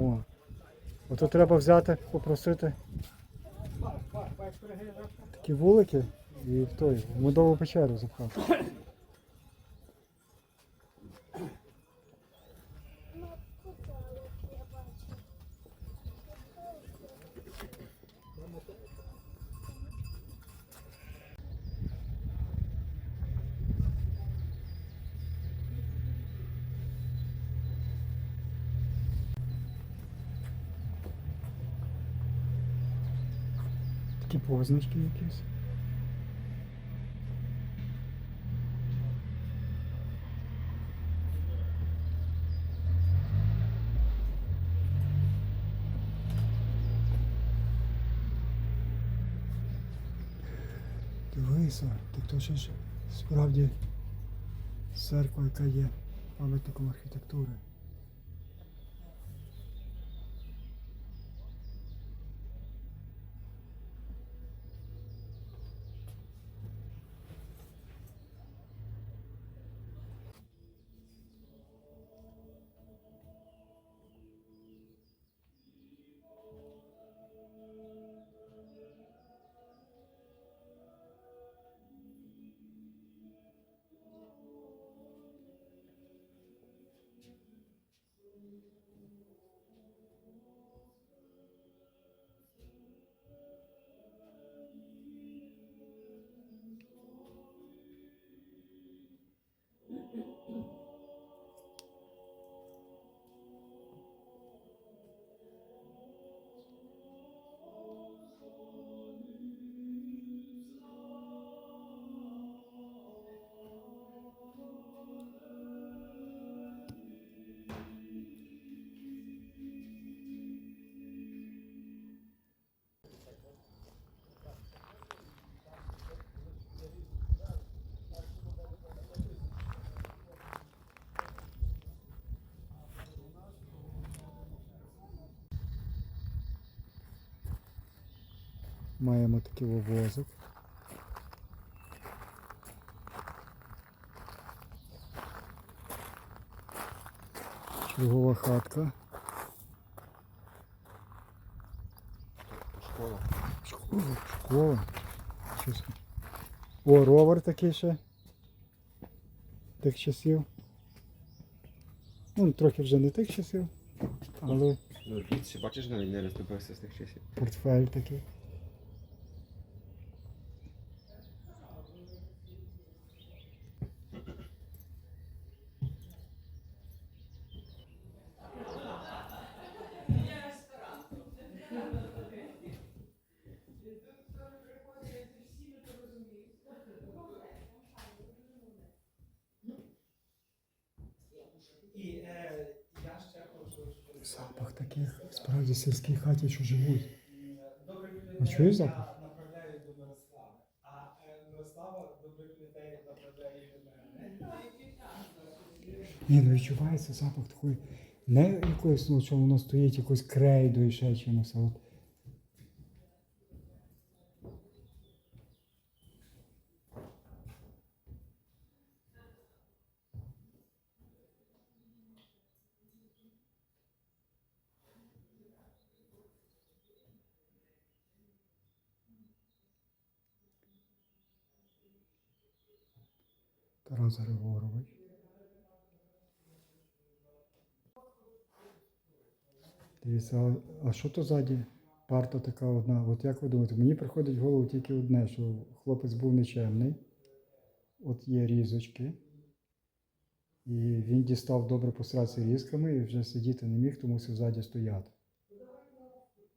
О. Ото треба взяти, попросити такі вулики і в той, в медову печеру запхати. Такі позначки якісь. Дивися, так то ще ж справді церква, яка є пам'ятником архітектури. Маємо такий вовозик. Чергова хатка. Школа. Школа. Школа. О, ровер такий ще. Тих часів. Ну, трохи вже не тих часів, але Ну, бачиш, навіть не розтопився з тих часів. портфель такий. Запах таких справді сільській хаті, що живуть. людей чуєш запах? Ні, ну відчувається запах такої. Не якоїсь, ну, що воно стоїть якось крейдою ще чимось. а От. Тарас Григорович. Дивіться, а, а що то ззаді? Парта така одна. От як ви думаєте, мені приходить в голову тільки одне, що хлопець був нечемний. От є різочки. І він дістав добре посратися різками і вже сидіти не міг, тому мусив ззаді стояти.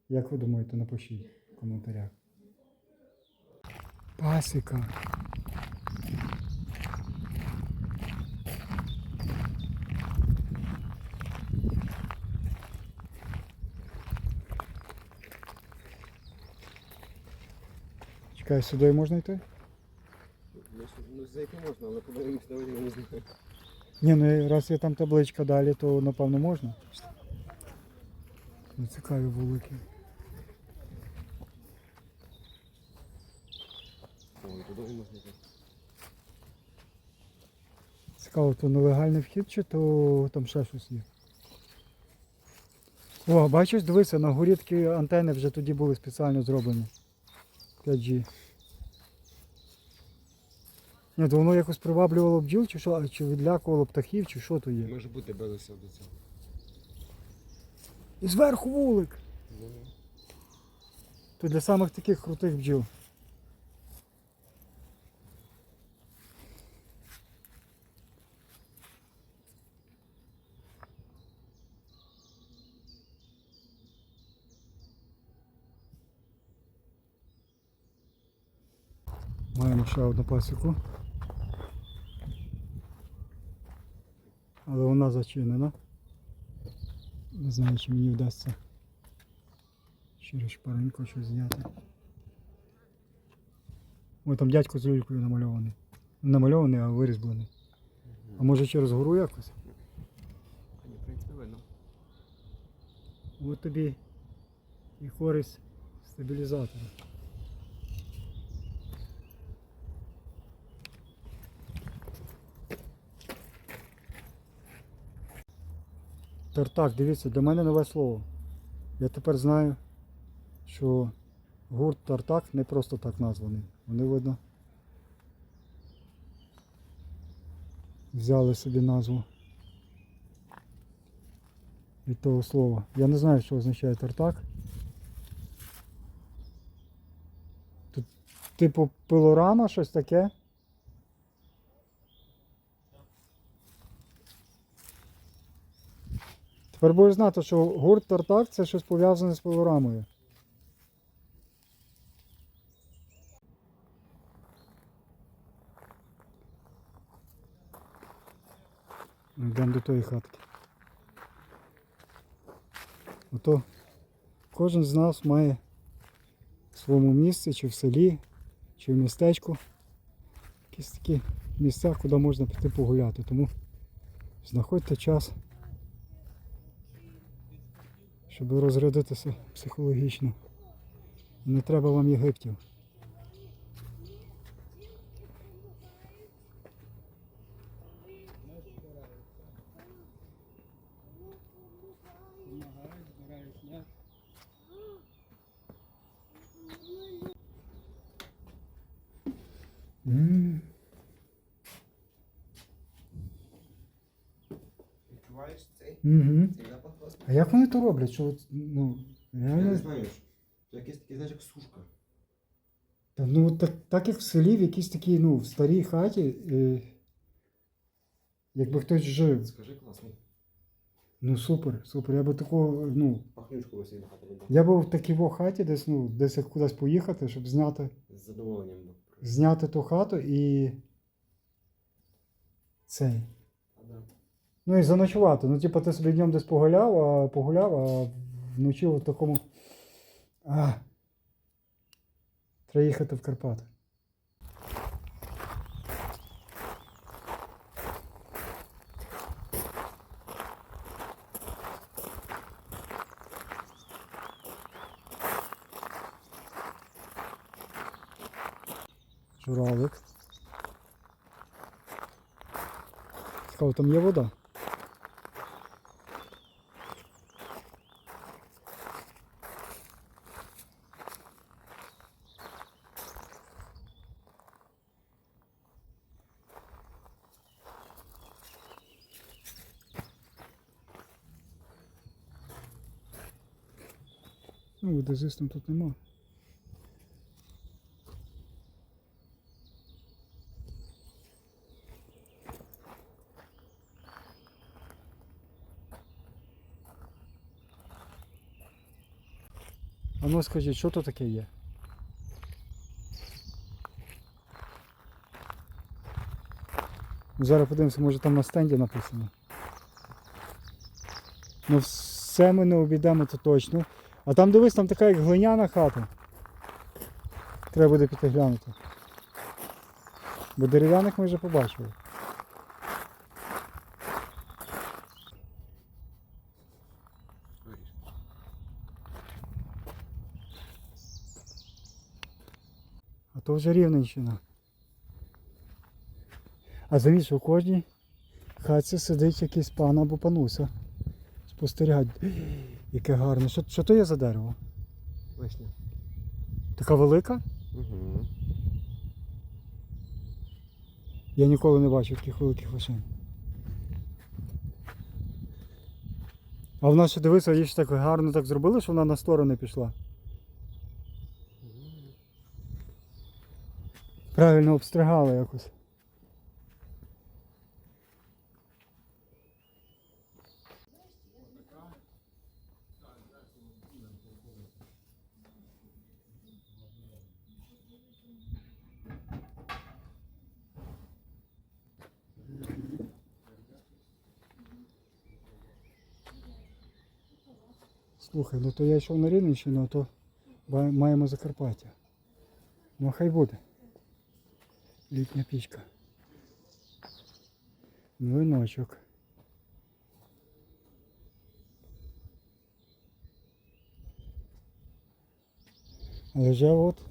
Як ви думаєте, напишіть в коментарях. Пасіка. Чекай, сюди можна йти? Ну, зайти можна, але подивимось на я не знаю. Ні, ну раз є там табличка далі, то напевно можна. Ну, цікаві вулики. О, і туди можна йти. Цікаво, то нелегальний вхід чи то там ще щось є? О, бачиш, дивися, на горі такі антени вже тоді були спеціально зроблені. 5G. Ні, то воно якось приваблювало бджіл, чи що, чи відлякувало птахів, чи що то є. Може бути билися до цього. І зверху вулик. То для самих таких крутих бджіл. Маємо ще одну пасіку. Але вона зачинена. Не знаю, чи мені вдасться через шпаринку щось зняти. Ой, там дядько з люлькою намальований. Не намальований, а вирізблений. А може через гору якось? Ні, в принципі, видно. От тобі і користь стабілізатора. Тартак, дивіться, для мене нове слово. Я тепер знаю, що гурт Тартак не просто так названий. Вони видно. Взяли собі назву від того слова. Я не знаю, що означає тартак. Тут типу пилорама, щось таке. Тепер будеш знати, що гурт тартак це щось пов'язане з пилорамою. Йдемо до тої хатки. Ото кожен з нас має в своєму місці, чи в селі, чи в містечку якісь такі місця, куди можна піти погуляти. Тому знаходьте час, щоб розрядитися психологічно. Не треба вам Єгиптів. Відчуваєш цей? Мгм. А як вони то роблять? Що, от, ну, Я реально не знаю. Це якийсь такий, знаєш, як сушка. Та, ну, от так, так як в селі, в якійсь такій, ну, в старій хаті, е, якби хтось жив. Скажи класний. Ну супер, супер. Я би такого, ну, Пахнючку висить на хату я би в такій во хаті десь, ну, десь як кудись поїхати, щоб зняти, З задоволенням. би. зняти ту хату і цей. Ну і заночувати. Ну, типу, ти собі днем десь погуляв, а погуляв, а вночі в такому. А, треба їхати в Карпати. Журавлик. Цікаво, там є вода. Ну, водозистом тут нема. А ну скажіть, що то таке є? Зараз подивимося, може там на стенді написано. Ну все ми не обійдемо, це точно. А там дивись, там така як глиняна хата. Треба буде піти глянути. Бо дерев'яних ми вже побачили. А то вже Рівненщина. А замість у кожній хатці сидить якийсь пан або пануся. Спостерігають. Яке гарне. Що, що то є за дерево? Вишня. Така велика? Угу. Я ніколи не бачив таких великих вишень. А вона ще дивися, її ж так гарно так зробили, що вона на сторони пішла. Правильно обстригали якось. Слухай, ну то я йшов на Рівненщину, а то маємо Закарпаття. Ну хай буде. Літня пічка. Млиночок. Але вже от.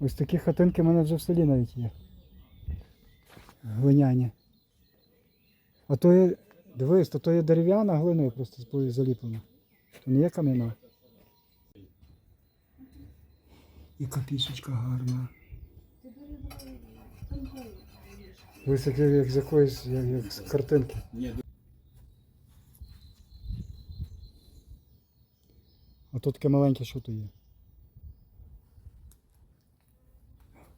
Ось такі хатинки в мене вже в селі навіть є. Глиняні. А то є, дивись, то, то є дерев'яна глиною просто заліплена. То не є кам'яна. І копійсочка гарна. Дивись, як, як з якоїсь, як, як з картинки. А тут таке маленьке, що то є.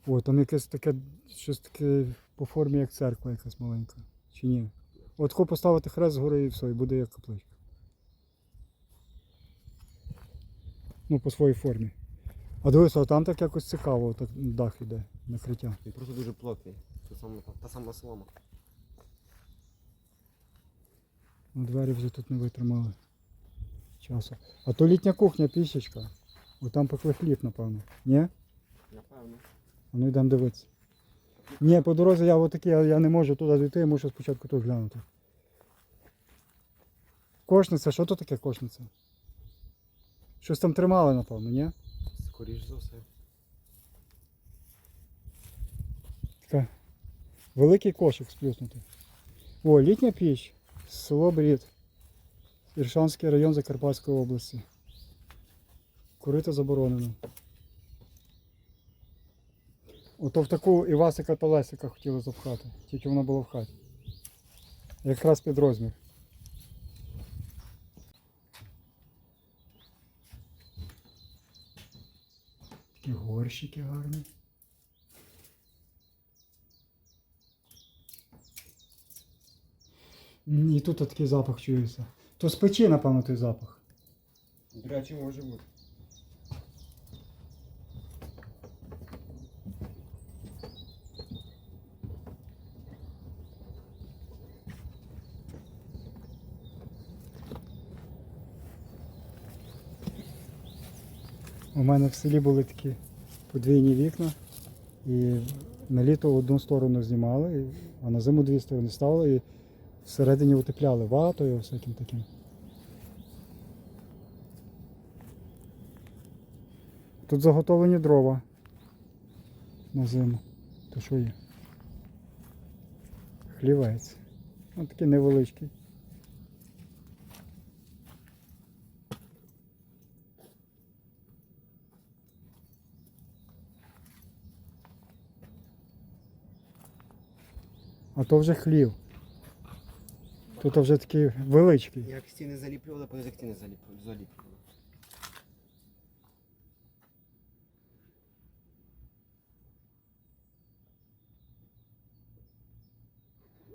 О, там якесь таке, щось таке по формі, як церква якась маленька. Чи ні? От тако поставити хрест згори і все, і буде як капличка. Ну, по своїй формі. А дивись, а там так якось цікаво, так дах іде, накриття. Він просто дуже плотний. Та сама, та сама солома. Ну, двері вже тут не витримали часу. А то літня кухня, пічечка. О, там пекли хліб, напевно. Ні? Напевно. А ну йдемо дивитися. Ні, по дорозі я отакий, я не можу туди дійти, я мушу спочатку тут глянути. Кошниця, що то таке кошниця? Щось там тримали, напевно, ні? Скоріш за все. Така. Великий кошик сплюснутий. О, літня піч. Село Брід. Іршанський район Закарпатської області. Курити заборонено. Ото в таку Івасика та Лесика хотіли запхати, тільки воно було в хаті. Якраз під розмір. Такі горщики гарні. І тут такий запах чується. То з печі, напевно, той запах. До речі, може бути. У мене в селі були такі подвійні вікна. І на літо одну сторону знімали, а на зиму дві сторони ставили і всередині утепляли ватою, всяким таким. Тут заготовлені дрова на зиму. То що є? Хлівець. Ось такий невеличкий. А то вже хлів. Тут вже такий величкий. Як стіни заліплювали, як стіни заліплювали.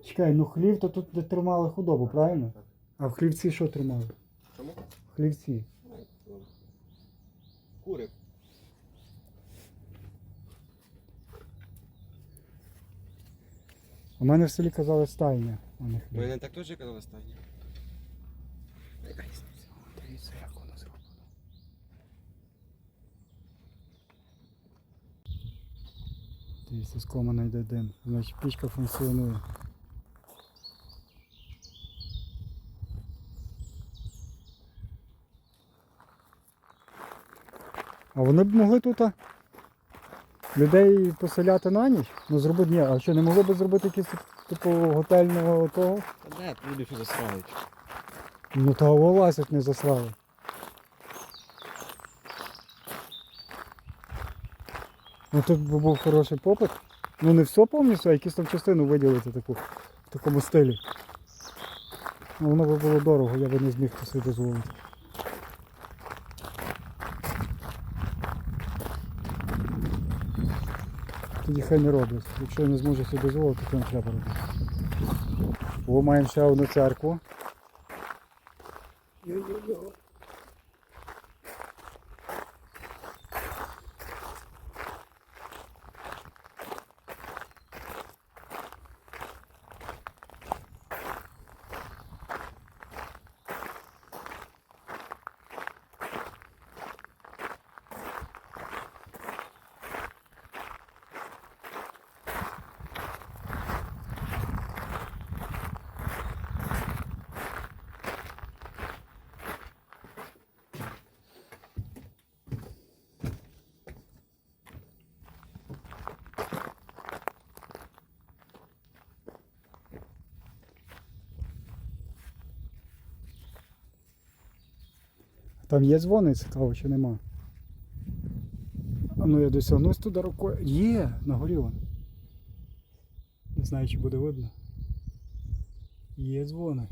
Чекай, ну хлів то тут де тримали худобу, правильно? А в хлівці що тримали? Чому? В хлівці. Кури. У мене в селі казали стайня, а не хлів. Мене так теж казали останні. Дивіться, як воно зроблено. Дивіться, з комана йде дим. Значить пічка функціонує. А вони б могли тут людей поселяти на ніч? Ну зробити ні, а що не могли б зробити якийсь типу готельного того? Та де, люди що засрають. Ну та вилазять не засрали. Ну тут би був хороший попит. Ну не все повністю, а якусь там частину виділити таку, в такому стилі. Ну, воно би було дорого, я би не зміг це собі дозволити. Тоді хай не роблять. Якщо не зможу собі дозволити, то не треба робити. О, маємо ще одну церкву. Там є дзвони, цікаво, чи нема. А ну я досягнусь туди рукою. Є, на горі вон. Не знаю, чи буде видно. Є дзвони.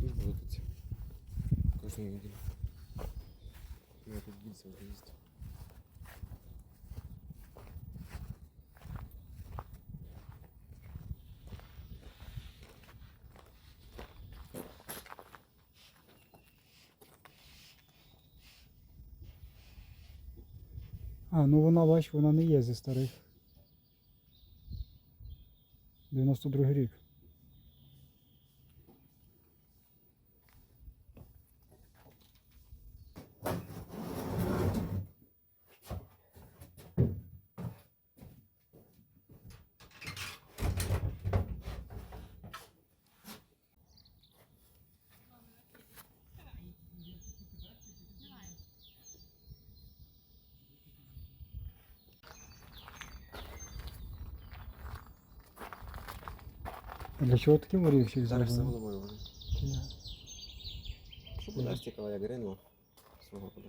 Тут будуть. Кожну неділю. Я тут більше вже Ну вона, бач, вона не є зі старих. 92 рік. Такий ворівчик Зараз все зробили? головою вже. Та Щоб вода стікала, як ринула. Свого вода.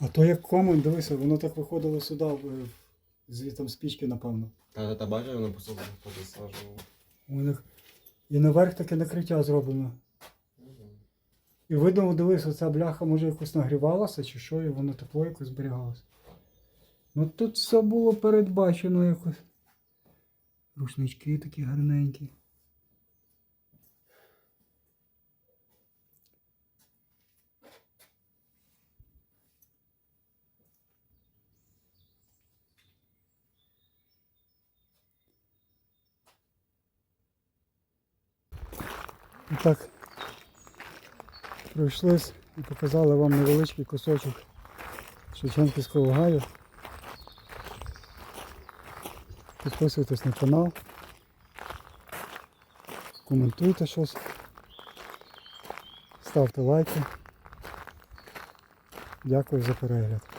А то як комин, дивися, воно так виходило сюди, в- звідти спічки, напевно. Та та бачиш, воно посаджувало. У них і наверх таке накриття зроблено. І видно, дивись, оця бляха може якось нагрівалася чи що, і воно тепло якось зберігалося. Ну тут все було передбачено якось. Рушнички такі гарненькі. І так, пройшлись і показали вам невеличкий кусочок Шевченківського гаю. Підписуйтесь на канал, коментуйте щось, ставте лайки. Дякую за перегляд.